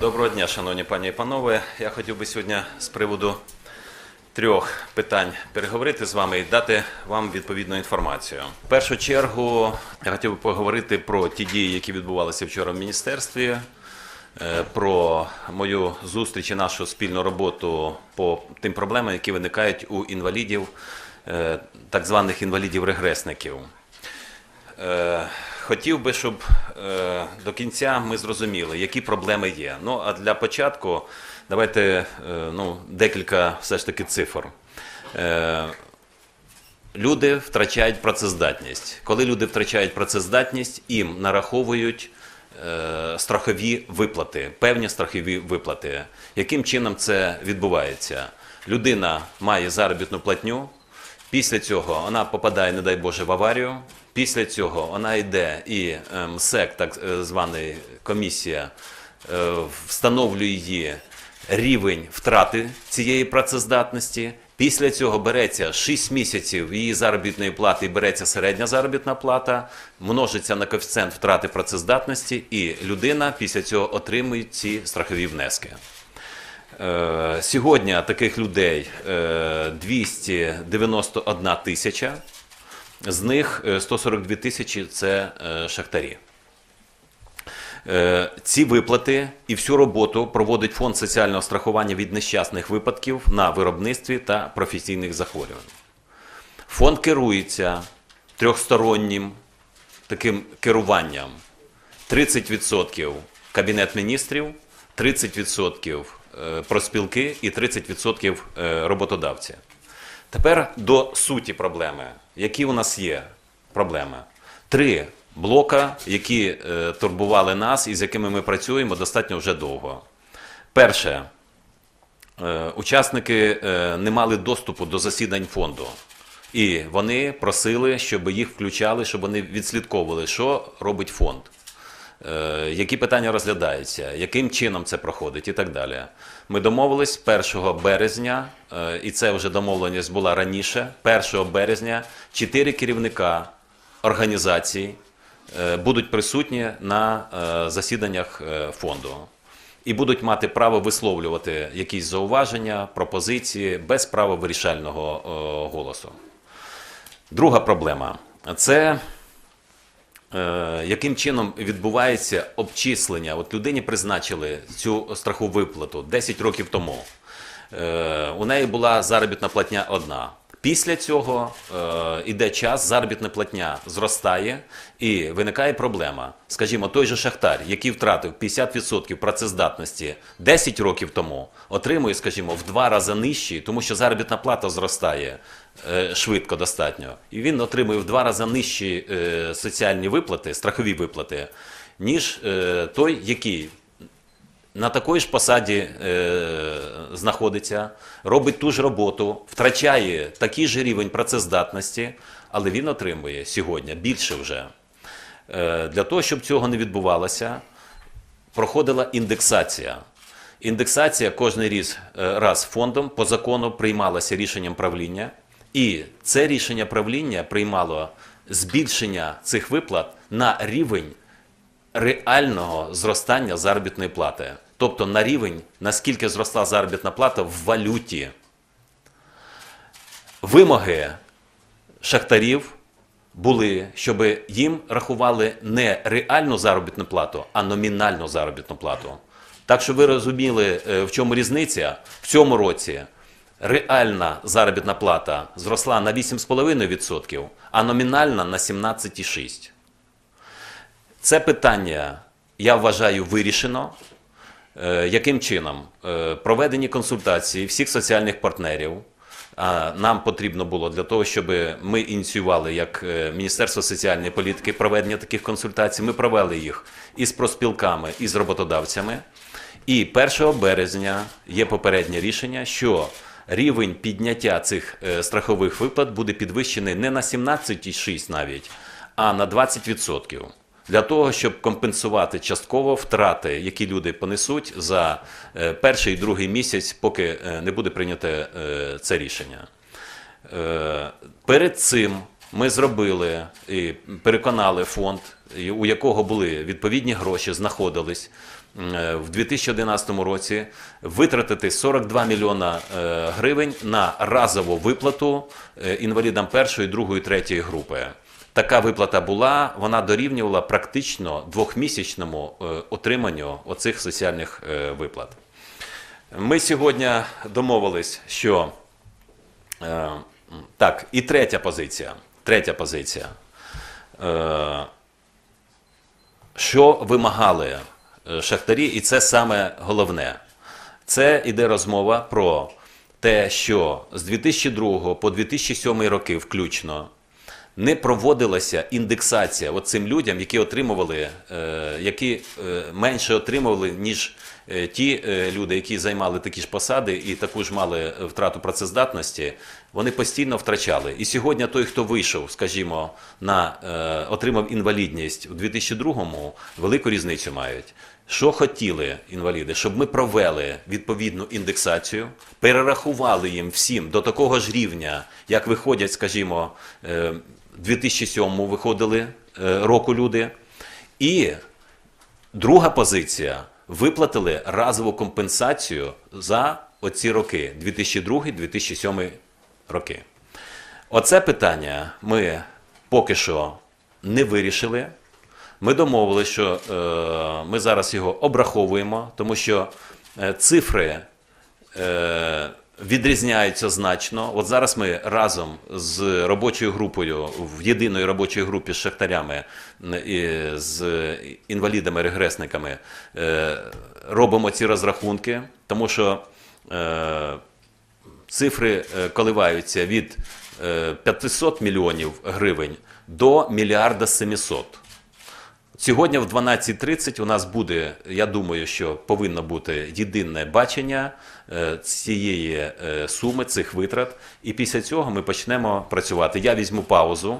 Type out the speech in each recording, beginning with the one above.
Доброго дня, шановні пані і панове. Я хотів би сьогодні з приводу трьох питань переговорити з вами і дати вам відповідну інформацію. В першу чергу я хотів би поговорити про ті дії, які відбувалися вчора в міністерстві, е, про мою зустріч і нашу спільну роботу по тим проблемам, які виникають у інвалідів, е, так званих інвалідів-регресників. Хотів би, щоб е, до кінця ми зрозуміли, які проблеми є. Ну а для початку давайте е, ну, декілька все ж таки цифр. Е, Люди втрачають працездатність. Коли люди втрачають працездатність, їм нараховують страхові виплати, певні страхові виплати. Яким чином це відбувається? Людина має заробітну платню, після цього вона попадає, не дай Боже, в аварію. Після цього вона йде і МСЕК, так е, звана комісія, е, встановлює її рівень втрати цієї працездатності. Після цього береться 6 місяців її заробітної плати і береться середня заробітна плата, множиться на коефіцієнт втрати працездатності, і людина після цього отримує ці страхові внески. Е, Сьогодні таких людей е, 291 тисяча, з них е, 142 тисячі це е, шахтарі. Е, Ці виплати і всю роботу проводить фонд соціального страхування від нещасних випадків на виробництві та професійних захворювань. Фонд керується трьохстороннім таким керуванням. 30% Кабінет міністрів, 30% е, проспілки і 30% е, роботодавці. Тепер до суті проблеми. Які у нас є проблеми? Три блока, які е, турбували нас і з якими ми працюємо достатньо вже довго. Перше, е, учасники е, не мали доступу до засідань фонду. І вони просили, щоб їх включали, щоб вони відслідковували, що робить фонд, е, які питання розглядаються, яким чином це проходить і так далі. Ми домовились 1 березня, е, і це вже домовленість була раніше. 1 березня чотири керівника організацій е, будуть присутні на е, засіданнях е, фонду і будуть мати право висловлювати якісь зауваження, пропозиції без права вирішального е, голосу. Друга проблема це е, яким чином відбувається обчислення. От людині призначили цю страхову виплату 10 років тому. Е, у неї була заробітна платня одна. Після цього е, іде час, заробітна платня зростає і виникає проблема. Скажімо, той же Шахтар, який втратив 50% працездатності 10 років тому, отримує, скажімо, в два рази нижчі, тому що заробітна плата зростає е, швидко достатньо. І він отримує в два рази нижчі е, соціальні виплати, страхові виплати, ніж е, той, який на такій ж посаді е, знаходиться, робить ту ж роботу, втрачає такий же рівень працездатності, але він отримує сьогодні більше вже. Е, для того, щоб цього не відбувалося, проходила індексація. Індексація кожен раз фондом по закону приймалася рішенням правління, і це рішення правління приймало збільшення цих виплат на рівень реального зростання заробітної плати. Тобто на рівень, наскільки зросла заробітна плата в валюті. Вимоги шахтарів були, щоб їм рахували не реальну заробітну плату, а номінальну заробітну плату. Так що ви розуміли, е, в чому різниця? В цьому році реальна заробітна плата зросла на 8,5%, а номінальна на 17,6%. Це питання, я вважаю, вирішено. Е, Яким чином? Е, Проведені консультації всіх соціальних партнерів. Нам потрібно було для того, щоб ми ініціювали як е, Міністерство соціальної політики проведення таких консультацій. Ми провели їх і з проспілками, і з роботодавцями. І 1 березня є попереднє рішення, що рівень підняття цих страхових виплат буде підвищений не на 17,6 навіть, а на 20%. Для того, щоб компенсувати частково втрати, які люди понесуть за е, перший і другий місяць, поки е, не буде прийнято е, це рішення. Перед цим ми зробили і переконали фонд, у якого були відповідні гроші, знаходились. в 2011 році витратити 42 мільйона гривень на разову виплату інвалідам першої, другої, третьої групи. Така виплата була, вона дорівнювала практично двохмісячному е, отриманню оцих соціальних е, виплат. Ми сьогодні домовились, що е, так, і третя позиція. Третя позиція. Що вимагали шахтарі, і це саме головне. Це іде розмова про те, що з 2002 по 2007 роки включно не проводилася індексація от цим людям, які отримували, е, які е, менше отримували, ніж е, ті люди, які займали такі ж посади і таку ж мали втрату працездатності, вони постійно втрачали. І сьогодні той, хто вийшов, скажімо, на отримав інвалідність у 2002-му, велику різницю мають. Що хотіли інваліди, щоб ми провели відповідну індексацію, перерахували їм всім до такого ж рівня, як виходять, скажімо, е, 2007 виходили е, року люди. І друга позиція виплатили разову компенсацію за оці роки 2002-2007 роки. Оце питання ми поки що не вирішили. Ми домовилися, що е, ми зараз його обраховуємо, тому що е, цифри е, відрізняються значно. От зараз ми разом з робочою групою в єдиної робочій групі з шахтарями і з інвалідами-регресниками е, робимо ці розрахунки, тому що е, цифри е, коливаються від е, 500 мільйонів гривень до мільярда 700. Сьогодні в 12.30 у нас буде, я думаю, що повинно бути єдине бачення е, цієї е, суми, цих витрат. І після цього ми почнемо працювати. Я візьму паузу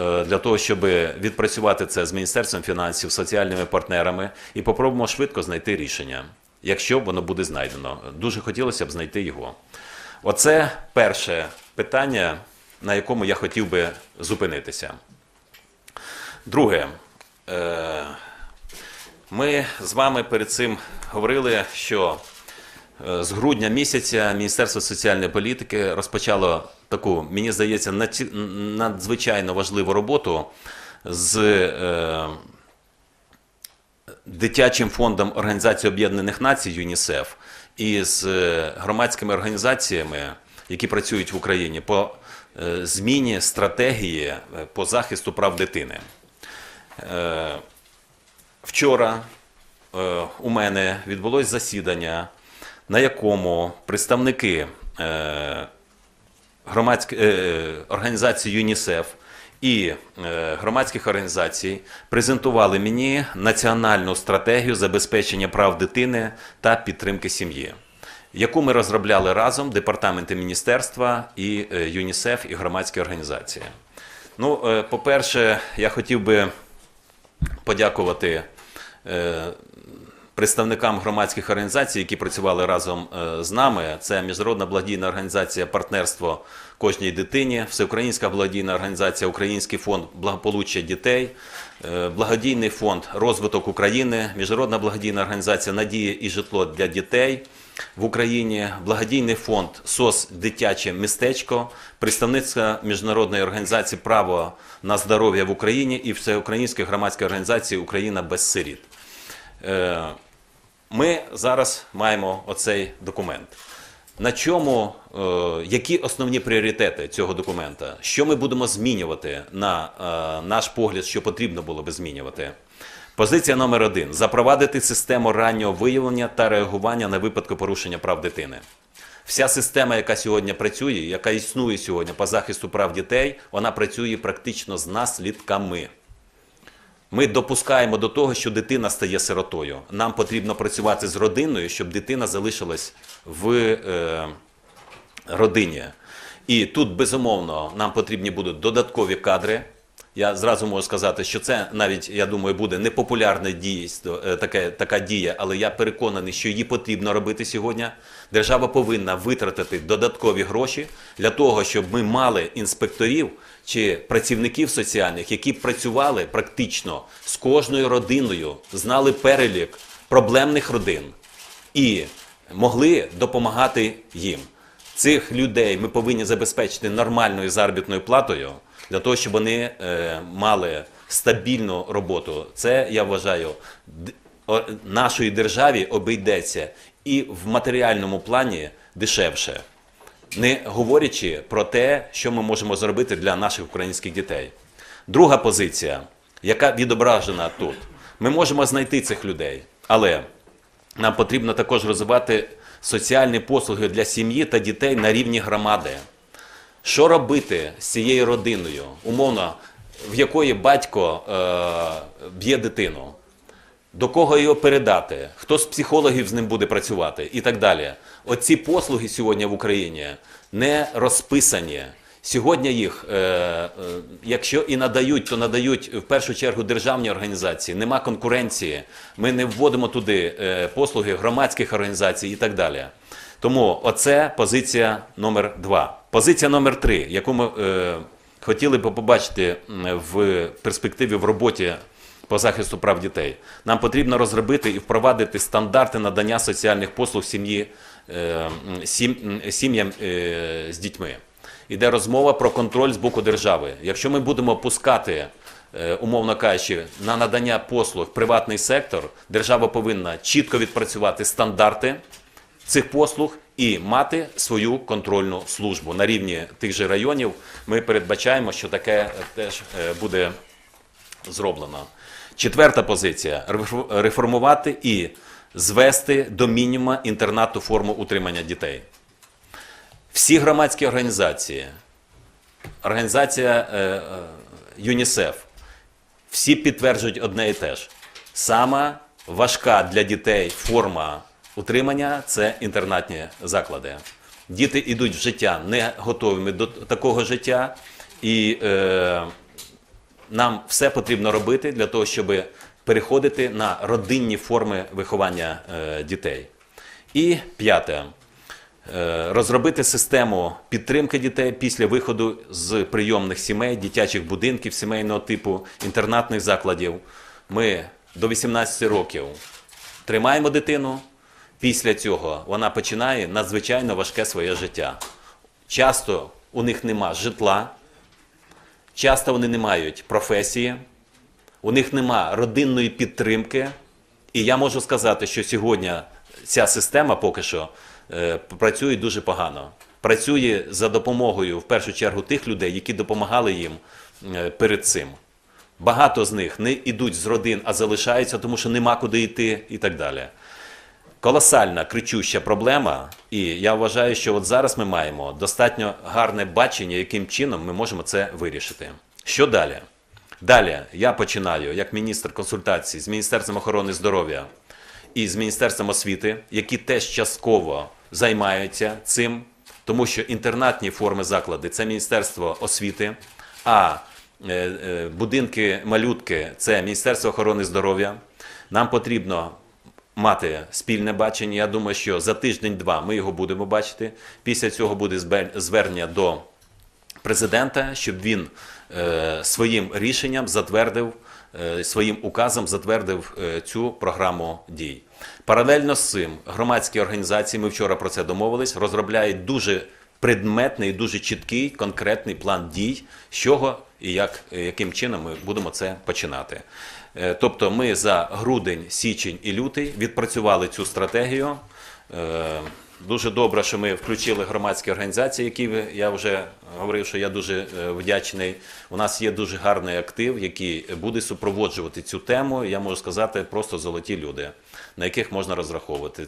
е, для того, щоб відпрацювати це з Міністерством фінансів, соціальними партнерами і попробуємо швидко знайти рішення, якщо воно буде знайдено. Дуже хотілося б знайти його. Оце перше питання, на якому я хотів би зупинитися. Друге, ми з вами перед цим говорили, що е, з грудня місяця Міністерство соціальної політики розпочало таку, мені здається, надзвичайно важливу роботу з е, дитячим фондом Організації Об'єднаних Націй ЮНІСЕФ і з е, громадськими організаціями, які працюють в Україні по е, зміні стратегії е, по захисту прав дитини. Е, Вчора е, у мене відбулось засідання, на якому представники е, організації ЮНІСЕФ і громадських організацій презентували мені національну стратегію забезпечення прав дитини та підтримки сім'ї, яку ми розробляли разом департаменти міністерства і ЮНІСЕФ і громадські організації. Ну, по-перше, я хотів би подякувати е, представникам громадських організацій, які працювали разом е, з нами. Це Міжнародна благодійна організація Партнерство кожній дитині, Всеукраїнська благодійна організація Український фонд благополуччя дітей, е, Благодійний фонд Розвиток України, Міжнародна благодійна організація Надія і житло для дітей. В Україні благодійний фонд СОС Дитяче містечко, представництво міжнародної організації Право на здоров'я в Україні і Всеукраїнської громадської організації Україна без сиріт. Е, Ми зараз маємо оцей документ. На чому, е, які основні пріоритети цього документа? Що ми будемо змінювати на е, наш погляд, що потрібно було би змінювати? Позиція номер один: запровадити систему раннього виявлення та реагування на випадки порушення прав дитини. Вся система, яка сьогодні працює, яка існує сьогодні по захисту прав дітей, вона працює практично з наслідками. Ми допускаємо до того, що дитина стає сиротою. Нам потрібно працювати з родиною, щоб дитина залишилась в е, родині. І тут, безумовно, нам потрібні будуть додаткові кадри. Я зразу можу сказати, що це навіть, я думаю, буде непопулярна дійство, е, таке, така дія, але я переконаний, що її потрібно робити сьогодні. Держава повинна витратити додаткові гроші для того, щоб ми мали інспекторів чи працівників соціальних, які працювали практично з кожною родиною, знали перелік проблемних родин і могли допомагати їм. Цих людей ми повинні забезпечити нормальною заробітною платою для того, щоб вони е, мали стабільну роботу. Це я вважаю, нашої державі обійдеться і в матеріальному плані дешевше, не говорячи про те, що ми можемо зробити для наших українських дітей. Друга позиція, яка відображена тут, ми можемо знайти цих людей, але нам потрібно також розвивати соціальні послуги для сім'ї та дітей на рівні громади. Що робити з цією родиною, умовно, в якої батько е, б'є дитину? До кого його передати? Хто з психологів з ним буде працювати і так далі. Оці послуги сьогодні в Україні не розписані. Сьогодні їх, е, е, якщо і надають, то надають в першу чергу державні організації. Нема конкуренції. Ми не вводимо туди е, послуги громадських організацій і так далі. Тому оце позиція номер два. Позиція номер три, яку ми е, хотіли би побачити в перспективі в роботі по захисту прав дітей. Нам потрібно розробити і впровадити стандарти надання соціальних послуг сім'ї е, сім- сім'ям е, з дітьми. Іде розмова про контроль з боку держави. Якщо ми будемо пускати, е, умовно кажучи, на надання послуг приватний сектор, держава повинна чітко відпрацювати стандарти цих послуг і мати свою контрольну службу на рівні тих же районів. Ми передбачаємо, що таке теж е, буде зроблено. Четверта позиція реформувати і звести до мінімуму інтернатну форму утримання дітей. Всі громадські організації, організація е, е, ЮНІСЕФ, всі підтверджують одне і те ж. Сама важка для дітей форма утримання це інтернатні заклади. Діти йдуть в життя не готовими до такого життя, і е, нам все потрібно робити для того, щоб переходити на родинні форми виховання е, дітей. І п'яте. Е, Розробити систему підтримки дітей після виходу з прийомних сімей, дитячих будинків сімейного типу, інтернатних закладів. Ми до 18 років тримаємо дитину. Після цього вона починає надзвичайно важке своє життя. Часто у них нема житла, часто вони не мають професії, у них нема родинної підтримки. І я можу сказати, що сьогодні ця система поки що е, працює дуже погано. Працює за допомогою, в першу чергу, тих людей, які допомагали їм е, перед цим. Багато з них не йдуть з родин, а залишаються, тому що нема куди йти і так далі. Колосальна кричуща проблема, і я вважаю, що от зараз ми маємо достатньо гарне бачення, яким чином ми можемо це вирішити. Що далі? Далі я починаю як міністр консультацій з Міністерством охорони здоров'я і з Міністерством освіти, які теж частково займаються цим, тому що інтернатні форми заклади це Міністерство освіти, а е, е, будинки малютки це Міністерство охорони здоров'я. Нам потрібно мати спільне бачення. Я думаю, що за тиждень-два ми його будемо бачити. Після цього буде звернення до президента, щоб він е, своїм рішенням затвердив, е, своїм указом затвердив е, цю програму дій. Паралельно з цим громадські організації, ми вчора про це домовились, розробляють дуже предметний, дуже чіткий, конкретний план дій, з чого і як, яким чином ми будемо це починати. Е, Тобто ми за грудень, січень і лютий відпрацювали цю стратегію. Е, Дуже добре, що ми включили громадські організації, які я вже говорив, що я дуже е, вдячний. У нас є дуже гарний актив, який буде супроводжувати цю тему. Я можу сказати, просто золоті люди, на яких можна розраховувати.